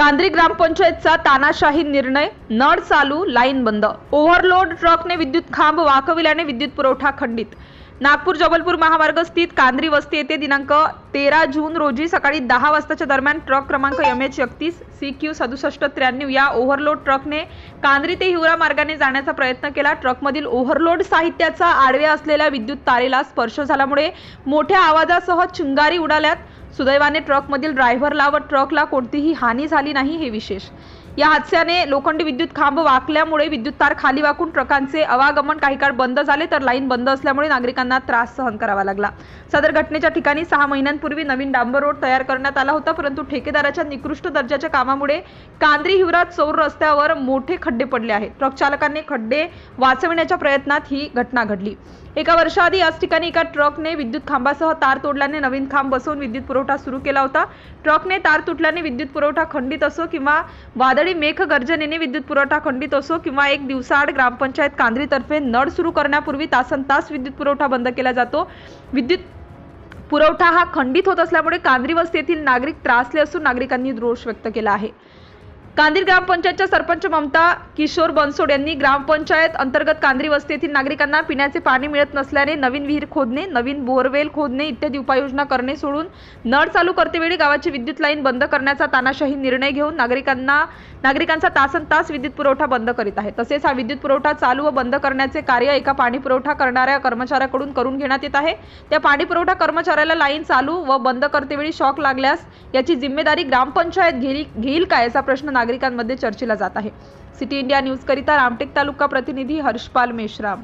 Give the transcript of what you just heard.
कांद्री ग्रामपंचायतचा तानाशाही निर्णय नळ चालू लाईन बंद. ओव्हरलोड ट्रकने विद्युत खांब वाकविल्याने विद्युत पुरवठा खंडित. नागपूर जबलपूर महामार्ग स्थित कांद्री वस्ती येथे दिनांक तेरा जून रोजी सकाळी दहा वाजताच्या दरम्यान ट्रक क्रमांक एम एच एकतीस सी क्यू सदुसष्ट त्र्याण्णव या ओव्हरलोड ट्रकने कांद्री ते हिवरा मार्गाने जाण्याचा प्रयत्न केला. ट्रकमधील ओव्हरलोड साहित्याचा आडव्या असलेल्या विद्युत तारेला स्पर्श झाल्यामुळे मोठ्या आवाजासह चिंगारी उडाल्यात. सुदैवाने ट्रकमधील ड्रायव्हरला व ट्रकला कोणतीही हानी झाली नाही हे विशेष. या हादस्याने लोखंडी विद्युत खांब वाकल्यामुळे विद्युत तार खाली वाकून ट्रकांचे अवागमन काही काळ बंद झाले तर लाईन बंद असल्यामुळे नागरिकांना त्रास सहन करावा लागला. सदर घटनेच्या ठिकाणी सहा महिन्यांपूर्वी नवीन डांबर रोड तयार करण्यात आला होता परंतु ठेकेदाराच्या निकृष्ट दर्जाच्या कामामुळे कांद्री हिवराज चौर रस्त्यावर मोठे खड्डे पडले आहेत. ट्रक चालकांनी खड्डे वाचविण्याच्या प्रयत्नात ही घटना घडली. एका वर्षाआधी याच ठिकाणी एका ट्रकने विद्युत खांबासह तार तोडल्याने नवीन खांब बसवून विद्युत पुरवठा सुरू केला होता. ट्रकने तार तुटल्याने विद्युत पुरवठा खंडित असो किंवा वादळी मेघ गर्जनेने विद्युत पुरवठा खंडित असो किंवा एक दिवसाआड ग्रामपंचायत कांद्रीतर्फे नळ सुरू करण्यापूर्वी तासन तास विद्युत पुरवठा बंद केला जातो. विद्युत पुरवठा हा खंडित होत असल्यामुळे कांद्री वस्तीतील नागरिक त्रासले असून नागरिकांनी रोष व्यक्त केला आहे. कांदिर ग्रामपंचायतच्या सरपंच ममता किशोर बनसोड यांनी ग्रामपंचायत अंतर्गत कांद्री वस्ती येथील नागरिकांना पिण्याचे पाणी मिळत नसल्याने नवीन विहीर खोदणे नवीन बोरवेल खोदणे इत्यादी उपाययोजना करणे सोडून नळ चालू करतेवेळी गावाची विद्युत लाईन बंद करण्याचा तानाशाही निर्णय घेऊन नागरिकांना नागरिकांचा तासन तास विद्युत पुरवठा बंद करीत आहे. तसेच हा विद्युत पुरवठा चालू व बंद करण्याचे कार्य एका पाणी पुरवठा करणाऱ्या कर्मचाऱ्याकडून करून घेण्यात येत आहे. त्या पाणी पुरवठा कर्मचाऱ्याला लाईन चालू व बंद करतेवेळी शॉक लागल्यास याची जिम्मेदारी ग्रामपंचायत घेईल घेईल असा प्रश्न नागरिकांमध्ये चर्चेला जात आहे. सिटी इंडिया न्यूज करिता रामटेक तालुका प्रतिनिधी हर्षपाल मेश्राम.